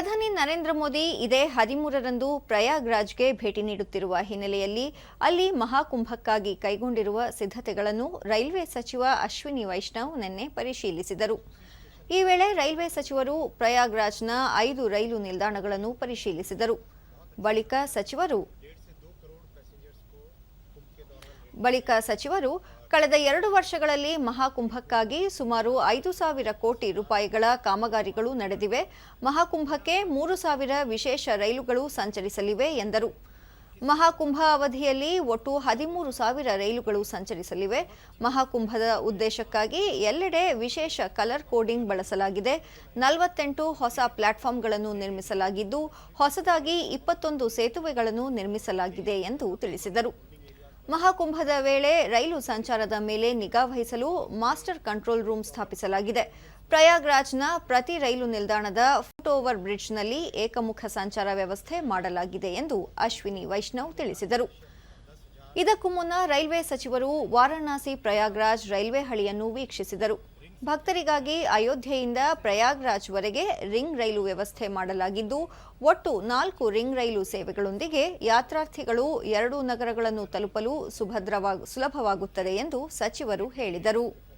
ಪ್ರಧಾನಿ ನರೇಂದ್ರ ಮೋದಿ ಇದೇ ಹದಿಮೂರರಂದು ಪ್ರಯಾಗ್ರಾಜ್ಗೆ ಭೇಟಿ ನೀಡುತ್ತಿರುವ ಹಿನ್ನೆಲೆಯಲ್ಲಿ ಅಲ್ಲಿ ಮಹಾಕುಂಭಕ್ಕಾಗಿ ಕೈಗೊಂಡಿರುವ ಸಿದ್ಧತೆಗಳನ್ನು ರೈಲ್ವೆ ಸಚಿವ ಅಶ್ವಿನಿ ವೈಷ್ಣವ್ ನಿನ್ನೆ ಪರಿಶೀಲಿಸಿದರು. ಈ ವೇಳೆ ರೈಲ್ವೆ ಸಚಿವರು ಪ್ರಯಾಗ್ರಾಜ್ನ ಐದು ರೈಲು ನಿಲ್ದಾಣಗಳನ್ನು ಪರಿಶೀಲಿಸಿದರು. ಬಳಿಕ ಸಚಿವರು ಬಳಿಕ ಸಚಿವರು ಕಳೆದ ಎರಡು ವರ್ಷಗಳಲ್ಲಿ ಮಹಾಕುಂಭಕ್ಕಾಗಿ ಸುಮಾರು ಐದು ಸಾವಿರ ಕೋಟಿ ರೂಪಾಯಿಗಳ ಕಾಮಗಾರಿಗಳು ನಡೆದಿವೆ. ಮಹಾಕುಂಭಕ್ಕೆ ಮೂರು ಸಾವಿರ ವಿಶೇಷ ರೈಲುಗಳು ಸಂಚರಿಸಲಿವೆ ಎಂದರು. ಮಹಾಕುಂಭ ಅವಧಿಯಲ್ಲಿ ಒಟ್ಟು ಹದಿಮೂರು ಸಾವಿರ ರೈಲುಗಳು ಸಂಚರಿಸಲಿವೆ. ಮಹಾಕುಂಭದ ಉದ್ದೇಶಕ್ಕಾಗಿ ಎಲ್ಲೆಡೆ ವಿಶೇಷ ಕಲರ್ ಕೋಡಿಂಗ್ ಬಳಸಲಾಗಿದೆ. ನಲವತ್ತೆಂಟು ಹೊಸ ಪ್ಲಾಟ್ಫಾರ್ಮ್ಗಳನ್ನು ನಿರ್ಮಿಸಲಾಗಿದ್ದು, ಹೊಸದಾಗಿ ಇಪ್ಪತ್ತೊಂದು ಸೇತುವೆಗಳನ್ನು ನಿರ್ಮಿಸಲಾಗಿದೆ ಎಂದು ತಿಳಿಸಿದರು. ಮಹಾಕುಂಭದ ವೇಳೆ ರೈಲು ಸಂಚಾರದ ಮೇಲೆ ನಿಗಾ ವಹಿಸಲು ಮಾಸ್ಟರ್ ಕಂಟ್ರೋಲ್ ರೂಮ್ ಸ್ಥಾಪಿಸಲಾಗಿದೆ. ಪ್ರಯಾಗ್ರಾಜ್ನ ಪ್ರತಿ ರೈಲು ನಿಲ್ದಾಣದ ಫುಟ್ ಓವರ್ ಬ್ರಿಡ್ಜ್ನಲ್ಲಿ ಏಕಮುಖ ಸಂಚಾರ ವ್ಯವಸ್ಥೆ ಮಾಡಲಾಗಿದೆ ಎಂದು ಅಶ್ವಿನಿ ವೈಷ್ಣವ್ ತಿಳಿಸಿದರು. ಇದಕ್ಕೂ ಮುನ್ನ ರೈಲ್ವೆ ಸಚಿವರು ವಾರಣಾಸಿ ಪ್ರಯಾಗ್ರಾಜ್ ರೈಲ್ವೆ ಹಳಿಯನ್ನು ವೀಕ್ಷಿಸಿದರು. ಭಕ್ತರಿಗಾಗಿ ಅಯೋಧ್ಯೆಯಿಂದ ಪ್ರಯಾಗ್ರಾಜ್ವರೆಗೆ ರಿಂಗ್ ರೈಲು ವ್ಯವಸ್ಥೆ ಮಾಡಲಾಗಿದ್ದು, ಒಟ್ಟು ನಾಲ್ಕು ರಿಂಗ್ ರೈಲು ಸೇವೆಗಳೊಂದಿಗೆ ಯಾತ್ರಾರ್ಥಿಗಳು ಎರಡೂ ನಗರಗಳನ್ನು ತಲುಪಲು ಸುಭದ್ರವಾಗ, ಸುಲಭವಾಗುತ್ತದೆ ಎಂದು ಸಚಿವರು ಹೇಳಿದರು.